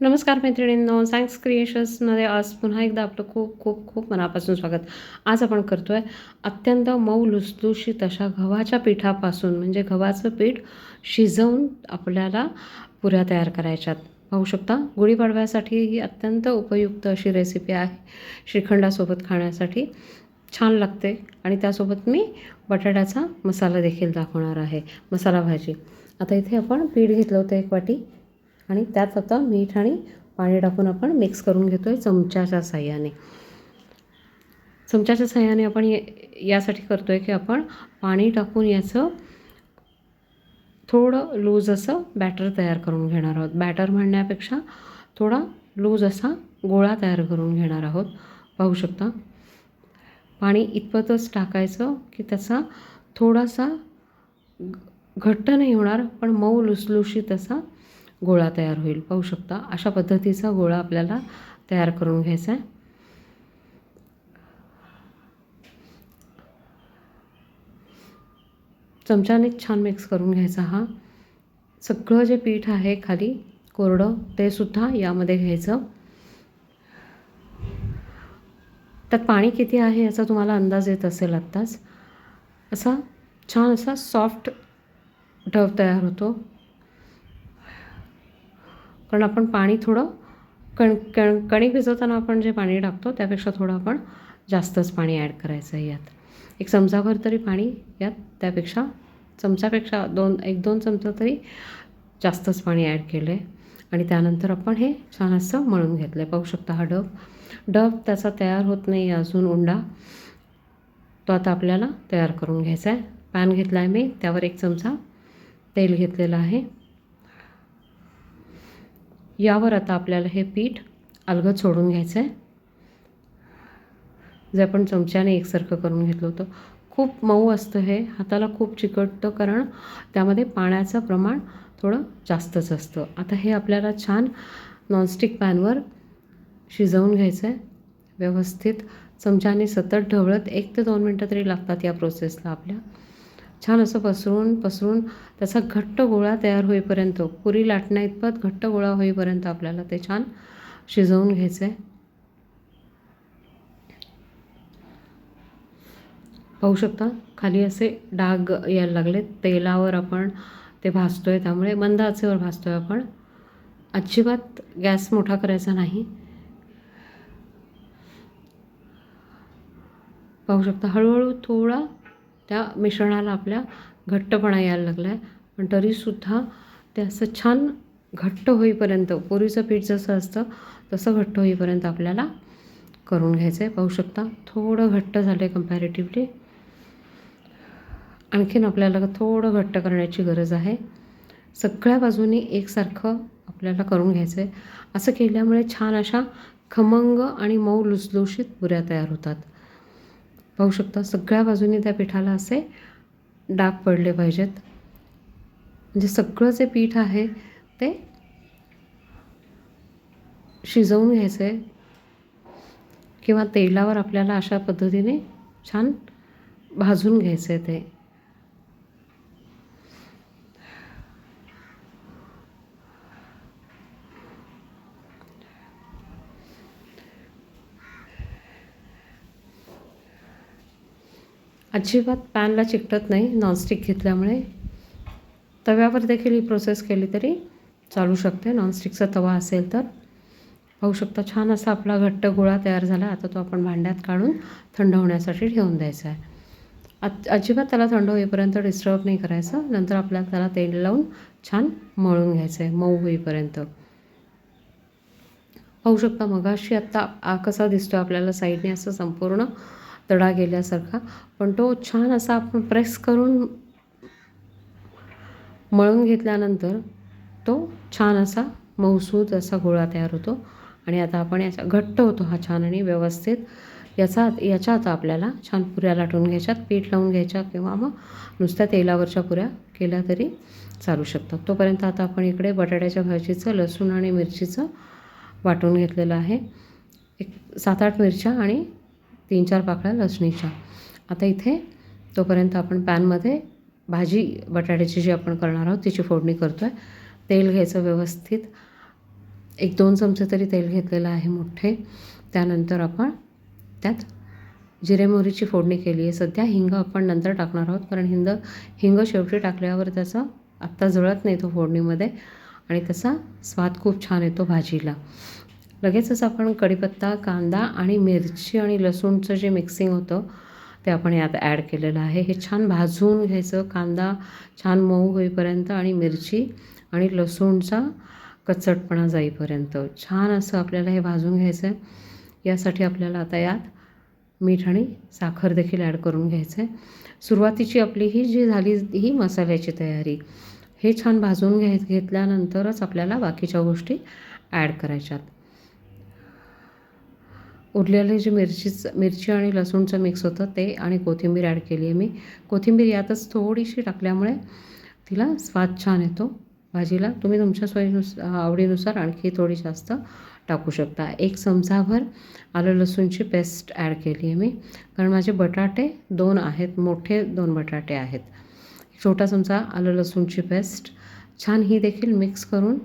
नमस्कार मैत्रिणींनो सायन्स क्रिएशन्समध्ये आज पुन्हा एकदा आपलं खूप खूप खूप मनापासून स्वागत. आज आपण करतो आहे अत्यंत मऊ लुसलुशीत अशा गव्हाच्या पिठापासून म्हणजे गव्हाचं पीठ शिजवून आपल्याला पुऱ्या तयार करायच्यात. पाहू शकता गुढीपाडव्यासाठी ही अत्यंत उपयुक्त अशी रेसिपी आहे. श्रीखंडासोबत खाण्यासाठी छान लागते आणि त्यासोबत मी बटाट्याचा मसाला देखील दाखवणार आहे मसाला भाजी. आता इथे आपण पीठ घेतलं होतं एक वाटी. आणि त्यात आता मीठ आणि पाणी टाकून आपण मिक्स करून घेतो आहे चमच्याच्या साह्याने. चमच्याच्या साह्याने आपण यासाठी करतो आहे की आपण पाणी टाकून याचं थोडं लूज असं बॅटर तयार करून घेणार आहोत. बॅटर म्हणण्यापेक्षा थोडा लूज असा गोळा तयार करून घेणार आहोत. पाहू शकता? पाणी इतपतच टाकायचं की त्याचा थोडासा घट्ट नाही होणार पण मऊ लुसलुशीत असा गोळा तयार होईल. पाहू शकता अशा पद्धतीचा गोळा आपल्याला तयार करून घ्यायचा आहे. चमच्याने छान मिक्स करून घ्यायचा हा. सगळं जे पीठ आहे खाली कोरडं ते सुद्धा यामध्ये घ्यायचं. त्यात पाणी किती आहे याचा तुम्हाला अंदाज येत असेल आत्ताच. असा छान असा सॉफ्ट डव तयार होतो. कारण आपण पाणी थोडं कण कण कणिक भिजवताना आपण जे पाणी टाकतो त्यापेक्षा थोडं आपण जास्तच पाणी ॲड करायचं आहे यात. एक चमचाभर तरी पाणी यात त्यापेक्षा चमच्यापेक्षा दोन एक दोन चमचा तरी जास्तच पाणी ॲड केलं आहे आणि त्यानंतर आपण हे छान असं मळून घेतलं आहे पाहू शकता हा डब. डब त्याचा तयार होत नाही अजून उंडा. तो आता आपल्याला तयार करून घ्यायचा आहे. पॅन घेतला आहे मी. त्यावर एक चमचा तेल घेतलेलं आहे. यावर आता आपल्याला हे पीठ अलगद सोडून घ्यायचं आहे जे आपण चमच्याने एकसारखं करून घेतलं होतं. खूप मऊ असतं हे. हाताला खूप चिकटतं कारण त्यामध्ये पाण्याचं प्रमाण थोडं जास्तच असतं. आता हे आपल्याला छान नॉनस्टिक पॅनवर शिजवून घ्यायचं आहे व्यवस्थित चमच्याने सतत ढवळत एक ते दोन मिनटं तरी लागतात या प्रोसेसला आपल्या. छान असं पसरून पसरून त्याचा घट्ट गोळा तयार होईपर्यंत पुरी लाटण्या इतपत घट्ट गोळा होईपर्यंत आपल्याला ते छान शिजवून घ्यायचं आहे पाहू शकता खाली असे डाग यायला लागले तेलावर आपण ते भाजतो आहे त्यामुळे मंद आचेवर भाजतो आहे आपण. अजिबात गॅस मोठा करायचा नाही. पाहू शकता हळूहळू थोडा त्या मिश्रणाला आपल्या घट्टपणा यायला लागला आहे पण तरीसुद्धा ते असं छान घट्ट होईपर्यंत पुरीचं पीठ जसं असतं तसं घट्ट होईपर्यंत आपल्याला करून घ्यायचं आहे पाहू शकता थोडं घट्ट झालं आहे कम्पॅरेटिव्हली आणखीन आपल्याला थोडं घट्ट करण्याची गरज आहे. सगळ्या बाजूनी एकसारखं आपल्याला करून घ्यायचं आहे असं केल्यामुळे छान अशा खमंग आणि मऊ लुसलुशीत पुऱ्या तयार होतात. पाहू शकता सगळ्या बाजूनी त्या पिठाला असे डाग पडले पाहिजेत. म्हणजे सगळं जे पीठ आहे ते शिजवून घ्यायचं आहे किंवा तेलावर आपल्याला अशा पद्धतीने छान भाजून घ्यायचं आहे ते. अजिबात पॅनला चिकटत नाही नॉनस्टिक घेतल्यामुळे. तव्यावर देखील ही प्रोसेस केली तरी चालू शकते नॉनस्टिकचा तवा असेल तर. पाहू शकता. छान असा आपला घट्ट गोळा तयार झाला. आता तो आपण भांड्यात काढून थंड होण्यासाठी ठेवून द्यायचा आहे. अज अजिबात त्याला थंड होईपर्यंत डिस्टर्ब नाही करायचं. नंतर आपल्याला त्याला तेल लावून छान मळून घ्यायचं आहे मऊ होईपर्यंत. पाहू शकता मगाशी. आत्ता आ कसा दिसतो आपल्याला साईडने असं संपूर्ण तडा गेल्यासारखा. पण तो छान असा आपण प्रेस करून मळून घेतल्यानंतर तो छान असा मऊसूद असा गोळा तयार होतो. आणि आता आपण याचा घट्ट होतो हा छान आणि व्यवस्थित. याचा याच्या आता आपल्याला छान पुऱ्या लाटून घ्यायच्यात पीठ लावून घ्यायच्या किंवा मग नुसत्या तेलावरच्या पुऱ्या केल्या तरी चालू शकतात तोपर्यंत आता आपण इकडे बटाट्याच्या भाजीचं लसूण आणि मिरचीचं वाटून घेतलेलं आहे. एक सात आठ मिरच्या आणि तीन चार पाकळ्या लसणीच्या. आता इथे तोपर्यंत आपण पॅनमध्ये भाजी बटाट्याची जी आपण करणार आहोत तिची फोडणी करतो आहे तेल घ्यायचं व्यवस्थित. एक दोन चमचे तरी तेल घेतलेलं आहे मोठे. त्यानंतर आपण त्यात जिरे मोहरीची फोडणी केली आहे. सध्या हिंग आपण नंतर टाकणार आहोत कारण हिंग हिंग शेवटी टाकल्यावर त्याचा आत्ता जळत नाही तो फोडणीमध्ये आणि त्याचा स्वाद खूप छान येतो भाजीला. लगेचच आपण कढीपत्ता कांदा आणि मिरची आणि लसूणचं जे मिक्सिंग होतं ते आपण यात ॲड केलेलं आहे. हे छान भाजून घ्यायचं. कांदा छान मऊ होईपर्यंत आणि मिरची आणि लसूणचा कचटपणा जाईपर्यंत. छान असं आपल्याला हे भाजून घ्यायचं आहे यासाठी आपल्याला आता यात मीठ आणि साखर देखील ॲड करून घ्यायचं आहे सुरुवातीची आपली ही जी झाली ही मसाल्याची तयारी हे छान भाजून घ्याय घेतल्यानंतरच आपल्याला बाकीच्या गोष्टी ॲड करायच्यात. उरलेले जे मिरचीच मिरची आणि लसूणचं मिक्स होतं ते आणि कोथिंबीर ॲड केली आहे मी. कोथिंबीर यातच थोडीशी टाकल्यामुळे तिला स्वाद छान येतो. भाजीला तुम्ही तुमच्या सोयीनुस आवडीनुसार आणखी थोडी जास्त टाकू शकता. एक चमचाभर आलं लसूणची पेस्ट ॲड केली आहे मी. कारण माझे बटाटे दोन आहेत मोठे दोन बटाटे आहेत. छोटा चमचा आलं लसूणची पेस्ट छान ही देखील मिक्स करून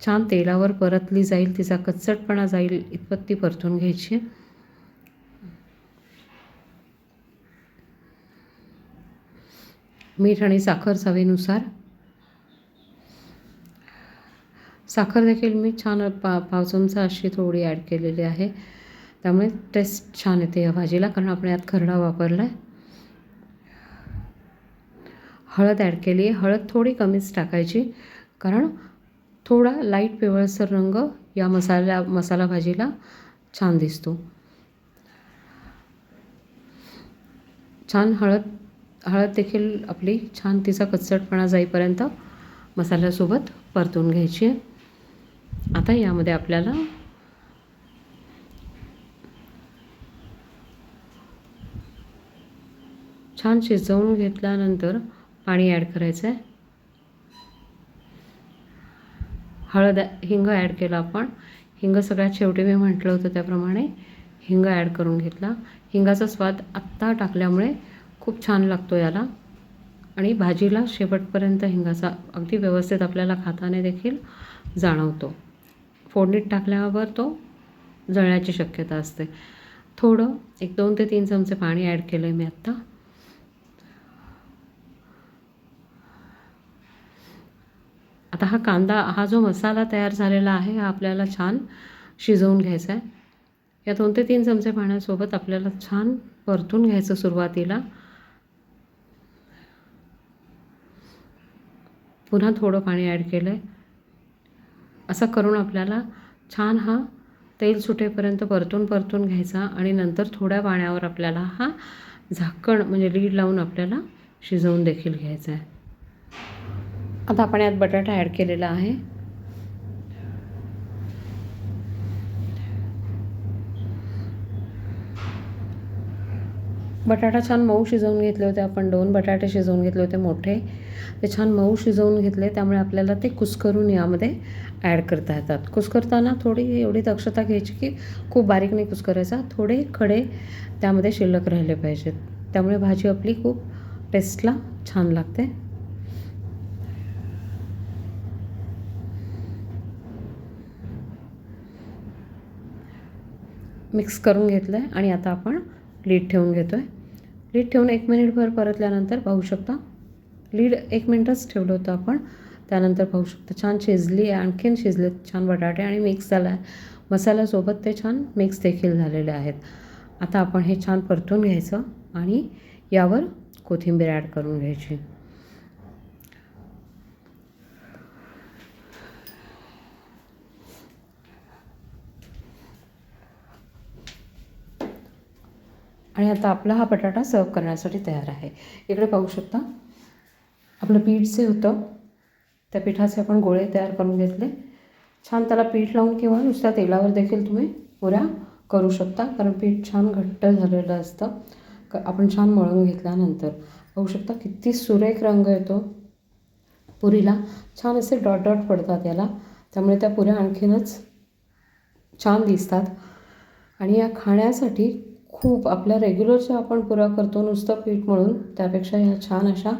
छान तेलावर परतली जाईल तिचा कच्चटपणा जाईल इतपत ती परतून घ्यायची. मीठ आणि साखर चवीनुसार. साखर देखील मी छान पा पाव चमचा अशी थोडी ॲड केलेली आहे. त्यामुळे टेस्ट छान येते या भाजीला कारण आपण यात खरडा वापरला आहे हळद ॲड केली आहे. हळद थोडी कमीच टाकायची कारण थोडा लाइट पिवळसर रंग या मसाल्या मसाला भाजीला छान दिसतो. छान हळद हळद देखील आपली छान तिचा कच्चटपणा जाईपर्यंत मसाल्यासोबत परतून घ्यायची आहे. आता यामध्ये आपल्याला छान शिजवून घेतल्यानंतर पाणी ॲड करायचं आहे हळद हिंग ॲड केलं आपण. हिंग सगळ्यात शेवटी मी म्हटलं होतं त्याप्रमाणे हिंग ॲड करून घेतला. हिंगाचा स्वाद आत्ता टाकल्यामुळे खूप छान लागतो याला. आणि भाजीला शेवटपर्यंत हिंगाचा अगदी व्यवस्थित आपल्याला खाताने देखील जाणवतो. फोडणीत टाकल्यावर तो जळण्याची शक्यता असते. थोडं एक दोन ते तीन चमचे पाणी ॲड केलं आहे मी आत्ता. आता हा कांदा हा जो मसाला तयार झालेला आहे हा आपल्याला छान शिजवून घ्यायचा आहे. या दोन ते तीन चमचे पाण्यासोबत आपल्याला छान परतून घ्यायचं सुरुवातीला. पुन्हा थोडं पाणी ॲड केलं आहे असं करून आपल्याला छान हा तेल सुटेपर्यंत परतून परतून घ्यायचा आणि नंतर थोड्या पाण्यावर आपल्याला हा झाकण म्हणजे लीड लावून आपल्याला शिजवून देखील घ्यायचा आहे. आता आपण यात बटाटा ॲड केलेला आहे. बटाटा छान मऊ शिजवून घेतले होते. आपण दोन बटाटे शिजवून घेतले होते मोठे. ते छान मऊ शिजवून घेतले त्यामुळे आपल्याला ते कुस्करून यामध्ये ॲड करता येतात. कुस्करताना थोडी एवढी दक्षता घ्यायची की खूप बारीक नाही कुस्करायचा थोडे खडे त्यामध्ये शिल्लक राहिले पाहिजेत. त्यामुळे भाजी आपली खूप टेस्टला छान लागते. मिक्स करून घेतलं आहे आणि आता आपण लीड ठेवून घेतो आहे लीड ठेवून एक मिनिटभर परतल्यानंतर पाहू शकता. लीड एक मिनटच ठेवलं होतं आपण. त्यानंतर पाहू शकता छान शिजली आहे आणखीन शिजले छान बटाटे आणि मिक्स झाला आहे मसाल्यासोबत ते छान मिक्स देखील झालेले आहेत. आता आपण हे छान परतून घ्यायचं आणि यावर कोथिंबीर ॲड करून घ्यायची. आणि आता आपला हा बटाटा सर्व करण्यासाठी तयार आहे. इकडे पाहू शकता. आपलं पीठ जे होतं त्या पिठाचे आपण गोळे तयार करून घेतले. छान त्याला पीठ लावून किंवा नुसत्या तेलावर देखील तुम्ही पुऱ्या करू शकता कारण पीठ छान घट्ट झालेलं असतं. क आपण छान मळून घेतल्यानंतर पाहू शकता किती सुरेख रंग येतो पुरीला. छान असे डॉट डॉट पडतात याला. त्यामुळे त्या पुऱ्या आणखीनच छान दिसतात. आणि या खाण्यासाठी खूप आपल्या रेग्युलरच्या आपण पुऱ्या करतो नुसतं पीठ म्हणून त्यापेक्षा ह्या छान अशा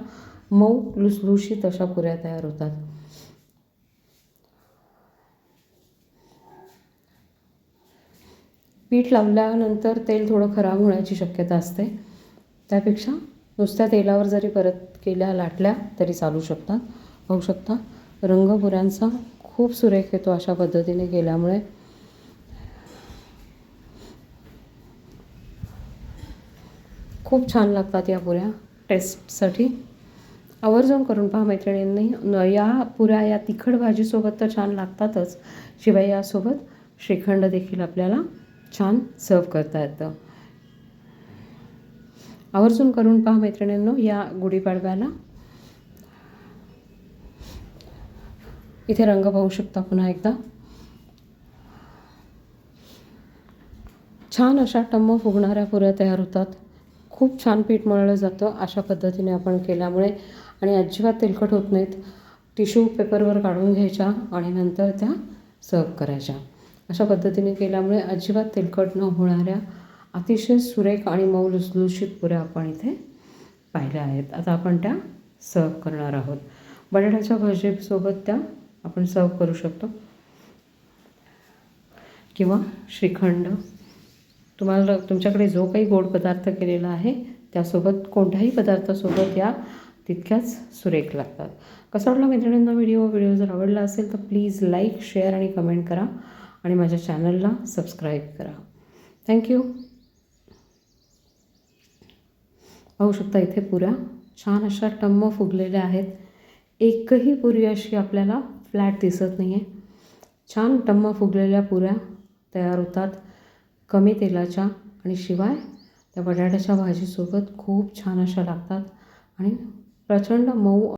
मऊ लुसलुशीत अशा पुऱ्या तयार होतात. पीठ लावल्यानंतर तेल थोडं खराब होण्याची शक्यता असते. त्यापेक्षा नुसत्या तेलावर जरी परत केल्या लाटल्या तरी चालू शकतात. पाहू शकता. रंगपुऱ्यांचा खूप सुरेख येतो अशा पद्धतीने केल्यामुळे. खूप छान लागतात या पुऱ्या टेस्टसाठी. आवर्जून करून पहा मैत्रिणींनी. या पुऱ्या या तिखट भाजीसोबत तर छान लागतातच. शिवाय यासोबत श्रीखंड देखील आपल्याला छान सर्व करता येतं. आवर्जून करून पहा मैत्रिणींनो या गुढीपाडव्याला. इथे रंग पाहू शकता पुन्हा एकदा. छान अशा टम्म फुगणाऱ्या पुऱ्या तयार होतात. खूप छान पीठ मळलं जातं अशा पद्धतीने आपण केल्यामुळे आणि अजिबात तेलकट होत नाहीत. टिश्यू पेपरवर काढून घ्यायच्या आणि नंतर त्या सर्व करायच्या. अशा पद्धतीने केल्यामुळे अजिबात तेलकट न होणाऱ्या अतिशय सुरेख आणि मऊ लुसलुशीत पुऱ्या आपण इथे पाहिल्या आहेत. आता आपण त्या सर्व करणार आहोत. बटाट्याच्या भजीसोबत त्या आपण सर्व करू शकतो. किंवा श्रीखंड तुम्हाला तुमच्याकडे जो काही गोड पदार्थ केलेला आहे त्यासोबत कोणत्याही पदार्थासोबत या तितक्याच सुरेख लागतात. कसा वाटला मैत्रिणींना व्हिडिओ? व्हिडिओ जर आवडला असेल तर प्लीज लाईक शेअर आणि कमेंट करा आणि माझ्या चॅनलला सबस्क्राईब करा. थँक्यू पाहू शकता इथे पुऱ्या छान अशा टम्म फुगलेल्या आहेत. एकही पुरी अशी आपल्याला फ्लॅट दिसत नाही आहे छान टम्म फुगलेल्या पुऱ्या तयार होतात. कमी तेलाच्या आणि शिवाय त्या बटाट्याच्या भाजीसोबत खूप छान अशा लागतात. आणि प्रचंड मऊ